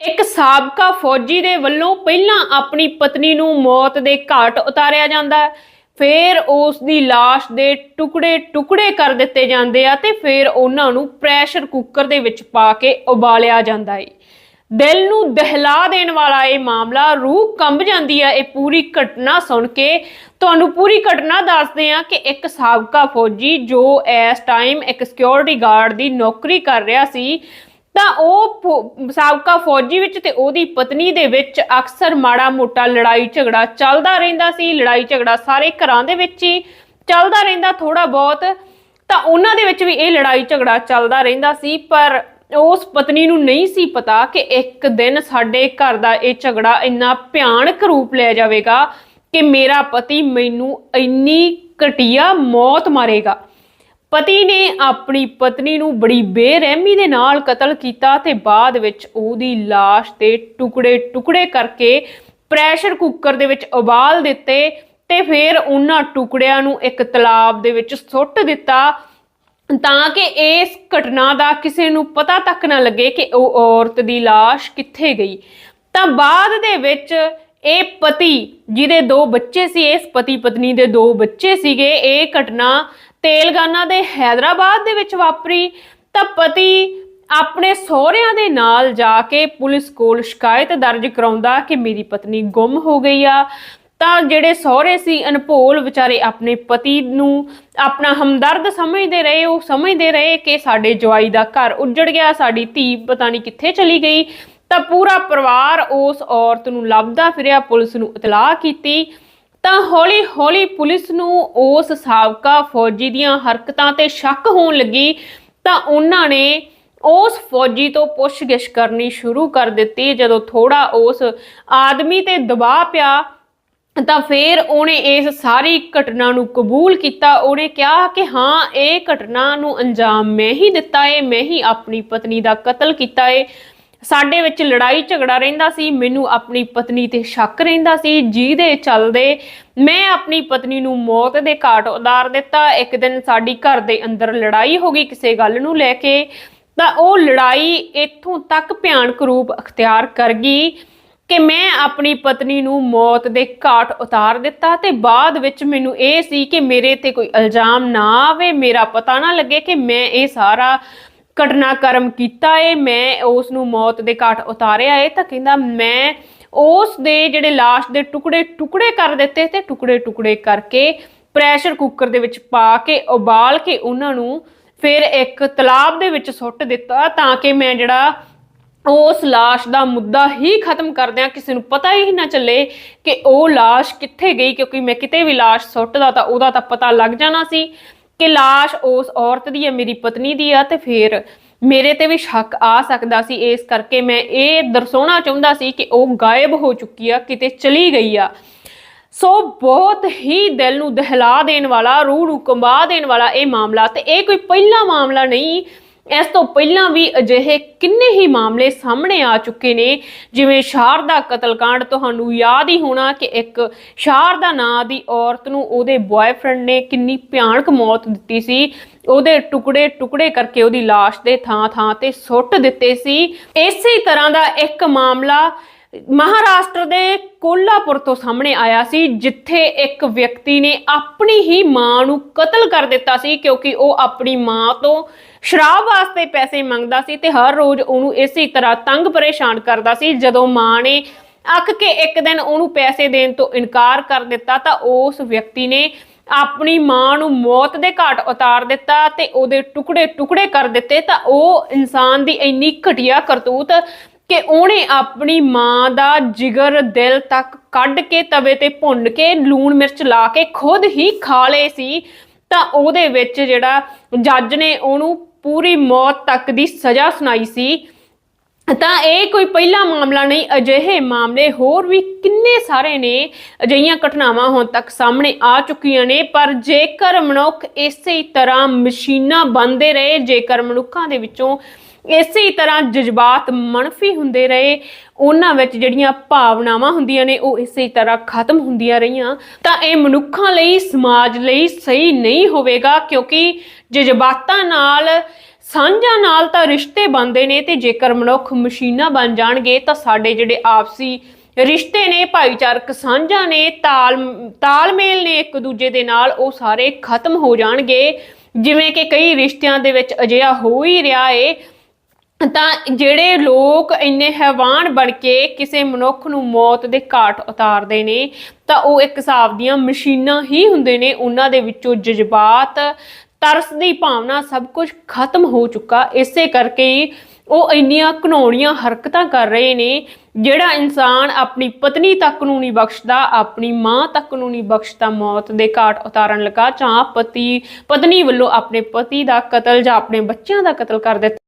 ਇੱਕ ਸਾਬਕਾ ਫੌਜੀ ਦੇ ਵੱਲੋਂ ਪਹਿਲਾਂ ਆਪਣੀ ਪਤਨੀ ਨੂੰ ਮੌਤ ਦੇ ਘਾਟ ਉਤਾਰਿਆ ਜਾਂਦਾ ਹੈ, ਫਿਰ ਉਸ ਦੀ ਲਾਸ਼ ਦੇ ਟੁਕੜੇ ਟੁਕੜੇ ਕਰ ਦਿੱਤੇ ਜਾਂਦੇ ਆ ਤੇ ਫਿਰ ਉਹਨਾਂ ਨੂੰ ਪ੍ਰੈਸ਼ਰ ਕੁੱਕਰ ਦੇ ਵਿੱਚ ਪਾ ਕੇ ਉਬਾਲਿਆ ਜਾਂਦਾ ਹੈ ਦਿਲ ਨੂੰ ਦਹਿਲਾ ਦੇਣ ਵਾਲਾ ਇਹ ਮਾਮਲਾ ਰੂਹ ਕੰਬ ਜਾਂਦੀ ਹੈ ਇਹ ਪੂਰੀ ਘਟਨਾ ਸੁਣ ਕੇ। ਤੁਹਾਨੂੰ ਪੂਰੀ ਘਟਨਾ ਦੱਸਦੇ ਹਾਂ ਕਿ ਇੱਕ ਸਾਬਕਾ ਫੌਜੀ ਜੋ ਇਸ ਟਾਈਮ ਇੱਕ ਸਿਕਿਉਰਿਟੀ ਗਾਰਡ ਦੀ ਨੌਕਰੀ ਕਰ ਰਿਹਾ ਸੀ ਤਾਂ ਉਹ ਸਾਬਕਾ ਫੌਜੀ ਵਿੱਚ ਤੇ ਉਹਦੀ ਪਤਨੀ ਦੇ ਵਿੱਚ ਅਕਸਰ ਮਾੜਾ ਮੋਟਾ ਲੜਾਈ ਝਗੜਾ ਚੱਲਦਾ ਰਹਿੰਦਾ ਸੀ, ਲੜਾਈ ਝਗੜਾ ਸਾਰੇ ਘਰਾਂ ਦੇ ਵਿੱਚ ਹੀ ਚੱਲਦਾ ਰਹਿੰਦਾ ਥੋੜਾ ਬਹੁਤ। ਤਾਂ ਉਹਨਾਂ ਦੇ ਵਿੱਚ ਵੀ ਇਹ ਲੜਾਈ ਝਗੜਾ ਚੱਲਦਾ ਰਹਿੰਦਾ ਸੀ, ਪਰ ਉਸ ਪਤਨੀ ਨੂੰ ਨਹੀਂ ਸੀ ਪਤਾ ਕਿ ਇੱਕ ਦਿਨ ਸਾਡੇ ਘਰ ਦਾ ਇਹ ਝਗੜਾ ਇੰਨਾ ਭਿਆਨਕ ਰੂਪ ਲੈ ਜਾਵੇਗਾ ਕਿ ਮੇਰਾ ਪਤੀ ਮੈਨੂੰ ਇੰਨੀ ਘਟੀਆ ਮੌਤ ਮਾਰੇਗਾ। ਪਤੀ ਨੇ ਆਪਣੀ ਪਤਨੀ ਨੂੰ ਬੜੀ ਬੇਰਹਿਮੀ ਦੇ ਨਾਲ ਕਤਲ ਕੀਤਾ ਤੇ ਬਾਅਦ ਵਿੱਚ ਉਹਦੀ ਲਾਸ਼ ਦੇ ਟੁਕੜੇ ਟੁਕੜੇ ਕਰਕੇ ਪ੍ਰੈਸ਼ਰ ਕੁੱਕਰ ਦੇ ਵਿੱਚ ਉਬਾਲ ਦਿੱਤੇ ਤੇ ਫਿਰ ਉਹਨਾਂ ਟੁਕੜਿਆਂ ਨੂੰ ਇੱਕ ਤਲਾਬ ਦੇ ਵਿੱਚ ਸੁੱਟ ਦਿੱਤਾ। ਤਾਂ ਕਿ ਇਸ ਘਟਨਾ ਦਾ ਕਿਸੇ ਨੂੰ ਪਤਾ ਤੱਕ ਨਾ ਲੱਗੇ ਕਿ ਉਹ ਔਰਤ ਦੀ ਲਾਸ਼ ਕਿੱਥੇ ਗਈ। ਤਾਂ ਬਾਅਦ ਦੇ ਵਿੱਚ ਇਹ ਪਤੀ, ਜਿਹਦੇ ਦੋ ਬੱਚੇ ਸੀ, ਇਸ ਪਤੀ ਪਤਨੀ ਦੇ ਦੋ ਬੱਚੇ ਸੀਗੇ, ਇਹ ਘਟਨਾ ਤੇਲਗਾਨਾ ਦੇ ਹੈਦਰਾਬਾਦ ਦੇ ਵਿੱਚ ਵਾਪਰੀ ਤਾਂ ਪਤੀ ਆਪਣੇ ਸਹੁਰਿਆਂ ਦੇ ਨਾਲ ਜਾ ਕੇ ਪੁਲਿਸ ਕੋਲ ਸ਼ਿਕਾਇਤ ਦਰਜ ਕਰਾਉਂਦਾ ਕਿ ਮੇਰੀ ਪਤਨੀ ਗੁੰਮ ਹੋ ਗਈ ਆ। ਤਾਂ ਜਿਹੜੇ ਸਹੁਰੇ ਸੀ ਅਨਭੋਲ ਵਿਚਾਰੇ ਆਪਣੇ ਪਤੀ ਨੂੰ ਆਪਣਾ ਹਮਦਰਦ ਸਮਝਦੇ ਰਹੇ। ਉਹ ਸਮਝਦੇ ਰਹੇ ਕਿ ਸਾਡੇ ਜਵਾਈ ਦਾ ਘਰ ਉੱਜੜ ਗਿਆ, ਸਾਡੀ ਧੀ ਪਤਾ ਨਹੀਂ ਕਿੱਥੇ ਚਲੀ ਗਈ। ਤਾਂ ਪੂਰਾ ਪਰਿਵਾਰ ਉਸ ਔਰਤ ਨੂੰ ਲੱਭਦਾ ਫਿਰਿਆ, ਪੁਲਿਸ ਨੂੰ ਇਤਲਾਹ ਕੀਤੀ ਤਾਂ ਹੌਲੀ ਹੌਲੀ ਪੁਲਿਸ ਨੂੰ ਉਸ ਸਾਬਕਾ ਫੌਜੀ ਦੀਆਂ ਹਰਕਤਾਂ ਤੇ ਸ਼ੱਕ ਹੋਣ ਲੱਗੀ ਤਾਂ ਉਹਨਾਂ ਨੇ ਉਸ ਫੌਜੀ ਤੋਂ ਪੁੱਛਗਿੱਛ ਕਰਨੀ ਸ਼ੁਰੂ ਕਰ ਦਿੱਤੀ। ਜਦੋਂ ਥੋੜਾ ਉਸ ਆਦਮੀ ਤੇ ਦਬਾਅ ਪਿਆ ਤਾਂ ਫਿਰ ਉਹਨੇ ਇਸ ਸਾਰੀ ਘਟਨਾ ਨੂੰ ਕਬੂਲ ਕੀਤਾ। ਉਹਨੇ ਕਿਹਾ ਕਿ ਹਾਂ, ਇਹ ਘਟਨਾ ਨੂੰ ਅੰਜਾਮ ਮੈਂ ਹੀ ਦਿੱਤਾ ਏ, ਮੈਂ ਹੀ ਆਪਣੀ ਪਤਨੀ ਦਾ ਕਤਲ ਕੀਤਾ ਏ। ਸਾਡੇ ਵਿੱਚ ਲੜਾਈ ਝਗੜਾ ਰਹਿੰਦਾ ਸੀ, ਮੈਨੂੰ ਆਪਣੀ ਪਤਨੀ ਤੇ ਸ਼ੱਕ ਰਹਿੰਦਾ ਸੀ, ਜਿਹਦੇ ਚੱਲਦੇ ਮੈਂ ਆਪਣੀ ਪਤਨੀ ਨੂੰ ਮੌਤ ਦੇ ਘਾਟ ਉਤਾਰ ਦਿੱਤਾ। ਇੱਕ ਦਿਨ ਸਾਡੀ ਘਰ ਦੇ ਅੰਦਰ ਲੜਾਈ ਹੋ ਗਈ ਕਿਸੇ ਗੱਲ ਨੂੰ ਲੈ ਕੇ। ਤਾਂ ਉਹ ਲੜਾਈ ਇੱਥੋਂ ਤੱਕ ਭਿਆਨਕ ਰੂਪ ਅਖਤਿਆਰ ਕਰ ਗਈ ਕਿ ਮੈਂ ਆਪਣੀ ਪਤਨੀ ਨੂੰ ਮੌਤ ਦੇ ਘਾਟ ਉਤਾਰ ਦਿੱਤਾ ਤੇ ਬਾਅਦ ਵਿੱਚ ਮੈਨੂੰ ਇਹ ਸੀ ਕਿ ਮੇਰੇ ਤੇ ਕੋਈ ਇਲਜ਼ਾਮ ਨਾ ਆਵੇ। ਮੇਰਾ ਪਤਾ ਨਾ ਲੱਗੇ ਕਿ ਮੈਂ ਇਹ ਸਾਰਾ ਘਟਨਾ ਕਰਮ ਕੀਤਾ ਏ, ਮੈਂ ਉਸ ਨੂੰ ਮੌਤ ਦੇ ਘਾਟ ਉਤਾਰਿਆ ਏ, ਤਾਂ ਕਹਿੰਦਾ ਮੈਂ ਉਸ ਦੇ ਜਿਹੜੇ ਲਾਸ਼ ਦੇ ਟੁਕੜੇ ਟੁਕੜੇ ਕਰ ਦਿੱਤੇ ਤੇ ਟੁਕੜੇ ਟੁਕੜੇ ਕਰਕੇ ਪ੍ਰੈਸ਼ਰ ਕੁੱਕਰ ਦੇ ਵਿੱਚ ਪਾ ਕੇ, ਉਬਾਲ ਕੇ ਉਹਨਾਂ ਨੂੰ ਫਿਰ ਇੱਕ ਤਲਾਬ ਦੇ ਵਿੱਚ ਸੁੱਟ ਦਿੱਤਾ ਤਾਂ ਕਿ ਮੈਂ ਜਿਹੜਾ ਉਸ ਲਾਸ਼ ਦਾ ਮੁੱਦਾ ਹੀ ਖਤਮ ਕਰ ਦਿਆਂ ਕਿਸੇ ਨੂੰ ਪਤਾ ਹੀ ਨਾ ਚੱਲੇ ਕਿ ਉਹ ਲਾਸ਼ ਕਿੱਥੇ ਗਈ ਕਿਉਂਕਿ ਮੈਂ ਕਿਤੇ ਵੀ ਲਾਸ਼ ਸੁੱਟਦਾ ਤਾਂ ਉਹਦਾ ਤਾਂ ਪਤਾ ਲੱਗ ਜਾਣਾ ਸੀ। ਕਿ ਲਾਸ਼ ਉਸ ਔਰਤ ਦੀ ਹੈ ਮੇਰੀ ਪਤਨੀ ਦੀ ਆ ਤੇ ਫਿਰ ਮੇਰੇ ਤੇ ਵੀ ਸ਼ੱਕ ਆ ਸਕਦਾ ਸੀ। ਇਸ ਕਰਕੇ ਮੈਂ ਇਹ ਦਰਸਾਉਣਾ ਚਾਹੁੰਦਾ ਸੀ ਕਿ ਉਹ ਗਾਇਬ ਹੋ ਚੁੱਕੀ ਆ, ਕਿਤੇ ਚਲੀ ਗਈ ਆ। ਸੋ ਬਹੁਤ ਹੀ ਦਿਲ ਨੂੰ ਦਹਿਲਾ ਦੇਣ ਵਾਲਾ, ਰੂਹ ਨੂੰ ਕੰਬਾ ਦੇਣ ਵਾਲਾ ਇਹ ਮਾਮਲਾ ਤੇ ਇਹ ਕੋਈ ਪਹਿਲਾ ਮਾਮਲਾ ਨਹੀਂ ਇਸ ਤੋਂ ਪਹਿਲਾਂ ਵੀ ਅਜਿਹੇ ਕਿੰਨੇ ਹੀ ਮਾਮਲੇ ਸਾਹਮਣੇ ਆ ਚੁੱਕੇ ਨੇ, ਜਿਵੇਂ ਸ਼ਾਰਦਾ ਕਤਲकांड, ਤੁਹਾਨੂੰ ਯਾਦ ਹੀ ਹੋਣਾ ਕਿ ਇੱਕ ਸ਼ਾਰਦਾ ਨਾਂ ਦੀ ਔਰਤ ਨੂੰ ਉਹਦੇ ਬॉयਫ੍ਰੈਂਡ ਨੇ ਕਿੰਨੀ ਭਿਆਨਕ ਮੌਤ ਦਿੱਤੀ ਸੀ। ਉਹਦੇ ਟੁਕੜੇ ਟੁਕੜੇ ਕਰਕੇ ਉਹਦੀ লাশ ਦੇ ਥਾਂ-ਥਾਂ ਤੇ ਸੁੱਟ ਦਿੱਤੇ ਸੀ। ਇਸੇ ਤਰ੍ਹਾਂ ਦਾ ਇੱਕ ਮਾਮਲਾ ਮਹਾਰਾਸ਼ਟਰ ਦੇ ਕੋਲਾਪੁਰ ਤੋਂ ਸਾਹਮਣੇ ਆਇਆ ਸੀ, ਜਿੱਥੇ ਇੱਕ ਵਿਅਕਤੀ ਨੇ ਆਪਣੀ ਹੀ ਮਾਂ ਨੂੰ ਕਤਲ ਕਰ ਦਿੱਤਾ ਸੀ, ਕਿਉਂਕਿ ਉਹ ਆਪਣੀ ਮਾਂ ਤੋਂ ਸ਼ਰਾਬ ਵਾਸਤੇ ਪੈਸੇ ਮੰਗਦਾ ਸੀ ਤੇ ਹਰ ਰੋਜ਼ ਉਹਨੂੰ ਇਸੇ ਤਰ੍ਹਾਂ ਤੰਗ ਪਰੇਸ਼ਾਨ ਕਰਦਾ ਸੀ। ਜਦੋਂ ਮਾਂ ਨੇ ਅੱਕ ਕੇ ਇੱਕ ਦਿਨ ਉਹਨੂੰ ਪੈਸੇ ਦੇਣ ਤੋਂ ਇਨਕਾਰ ਕਰ ਦਿੱਤਾ ਤਾਂ ਉਸ ਵਿਅਕਤੀ ਨੇ ਆਪਣੀ ਮਾਂ ਨੂੰ ਮੌਤ ਦੇ ਘਾਟ ਉਤਾਰ ਦਿੱਤਾ ਤੇ ਉਹਦੇ ਟੁਕੜੇ ਟੁਕੜੇ ਕਰ ਦਿੱਤੇ ਤਾਂ ਉਹ ਇਨਸਾਨ ਦੀ ਇੰਨੀ ਘਟੀਆ ਕਰਤੂਤ ਕਿ ਉਹਨੇ ਆਪਣੀ ਮਾਂ ਦਾ ਜਿਗਰ ਦਿਲ ਤੱਕ ਕੱਢ ਕੇ ਤਵੇ ਤੇ ਭੁੰਨ ਕੇ ਲੂਣ ਮਿਰਚ ਲਾ ਕੇ ਖੁਦ ਹੀ ਖਾ ਲਏ ਸੀ। ਤਾਂ ਉਹਦੇ ਵਿੱਚ ਜਿਹੜਾ ਜੱਜ ਨੇ ਉਹਨੂੰ ਪੂਰੀ ਮੌਤ ਤੱਕ ਦੀ ਸਜ਼ਾ ਸੁਣਾਈ ਸੀ। ਤਾਂ ਇਹ ਕੋਈ ਪਹਿਲਾ ਮਾਮਲਾ ਨਹੀਂ, ਅਜਿਹੇ ਮਾਮਲੇ ਹੋਰ ਵੀ ਕਿੰਨੇ ਸਾਰੇ ਨੇ, ਅਜਿਹੀਆਂ ਘਟਨਾਵਾਂ ਹੁਣ ਤੱਕ ਸਾਹਮਣੇ ਆ ਚੁੱਕੀਆਂ ਨੇ। ਪਰ ਜੇਕਰ ਮਨੁੱਖ ਇਸੇ ਤਰ੍ਹਾਂ ਮਸ਼ੀਨਾਂ ਬਣਦੇ ਰਹੇ, ਜੇਕਰ ਮਨੁੱਖਾਂ ਦੇ ਵਿੱਚੋਂ ਇਸੇ ਤਰ੍ਹਾਂ ਜਜ਼ਬਾਤ ਮਨਫੀ ਹੁੰਦੇ ਰਹੇ, ਉਹਨਾਂ ਵਿੱਚ ਜਿਹੜੀਆਂ ਭਾਵਨਾਵਾਂ ਹੁੰਦੀਆਂ ਨੇ, ਉਹ ਇਸੇ ਤਰ੍ਹਾਂ ਖਤਮ ਹੁੰਦੀਆਂ ਰਹੀਆਂ। ਤਾਂ ਇਹ ਮਨੁੱਖਾਂ ਲਈ, ਸਮਾਜ ਲਈ ਸਹੀ ਨਹੀਂ ਹੋਵੇਗਾ, ਕਿਉਂਕਿ ਜਜ਼ਬਾਤਾਂ ਨਾਲ, ਸਾਂਝਾਂ ਨਾਲ ਤਾਂ ਰਿਸ਼ਤੇ ਬਣਦੇ ਨੇ ਤੇ ਜੇਕਰ ਮਨੁੱਖ ਮਸ਼ੀਨਾਂ ਬਣ ਜਾਣਗੇ, ਤਾਂ ਸਾਡੇ ਜਿਹੜੇ ਆਪਸੀ ਰਿਸ਼ਤੇ ਨੇ, ਭਾਈਚਾਰਕ ਸਾਂਝਾਂ ਨੇ, ਤਾਲ, ਤਾਲਮੇਲ ਨੇ ਇੱਕ ਦੂਜੇ ਦੇ ਨਾਲ, ਉਹ ਸਾਰੇ ਖਤਮ ਹੋ ਜਾਣਗੇ। ਜਿਵੇਂ ਕਿ ਕਈ ਰਿਸ਼ਤਿਆਂ ਦੇ ਵਿੱਚ ਅਜਿਹਾ ਹੋ ਹੀ ਰਿਹਾ ਏ ਤਾਂ ਜਿਹੜੇ ਲੋਕ ਇੰਨੇ ਹੈਵਾਨ ਬਣ ਕੇ ਕਿਸੇ ਮਨੁੱਖ ਨੂੰ ਮੌਤ ਦੇ ਘਾਟ ਉਤਾਰਦੇ ਨੇ, ਤਾਂ ਉਹ ਇੱਕ ਹਿਸਾਬ ਦੀਆਂ ਮਸ਼ੀਨਾਂ ਹੀ ਹੁੰਦੇ ਨੇ, ਉਹਨਾਂ ਦੇ ਵਿੱਚੋਂ ਜਜ਼ਬਾਤ, ਤਰਸ ਦੀ ਭਾਵਨਾ ਸਭ ਕੁਝ ਖਤਮ ਹੋ ਚੁੱਕਾ। ਇਸੇ ਕਰਕੇ ਹੀ ਉਹ ਇੰਨੀਆਂ ਘਨੌਣੀਆਂ ਹਰਕਤਾਂ ਕਰ ਰਹੇ ਨੇ, ਜਿਹੜਾ ਇਨਸਾਨ ਆਪਣੀ ਪਤਨੀ ਤੱਕ ਨੂੰ ਨਹੀਂ ਬਖਸ਼ਦਾ, ਆਪਣੀ ਮਾਂ ਤੱਕ ਨੂੰ ਨਹੀਂ ਬਖਸ਼ਦਾ, ਮੌਤ ਦੇ ਘਾਟ ਉਤਾਰਨ ਲੱਗਾ, ਜਾਂ ਪਤੀ, ਪਤਨੀ ਵੱਲੋਂ ਆਪਣੇ ਪਤੀ ਦਾ ਕਤਲ ਜਾਂ ਆਪਣੇ ਬੱਚਿਆਂ ਦਾ ਕਤਲ ਕਰ ਦਿੱਤਾ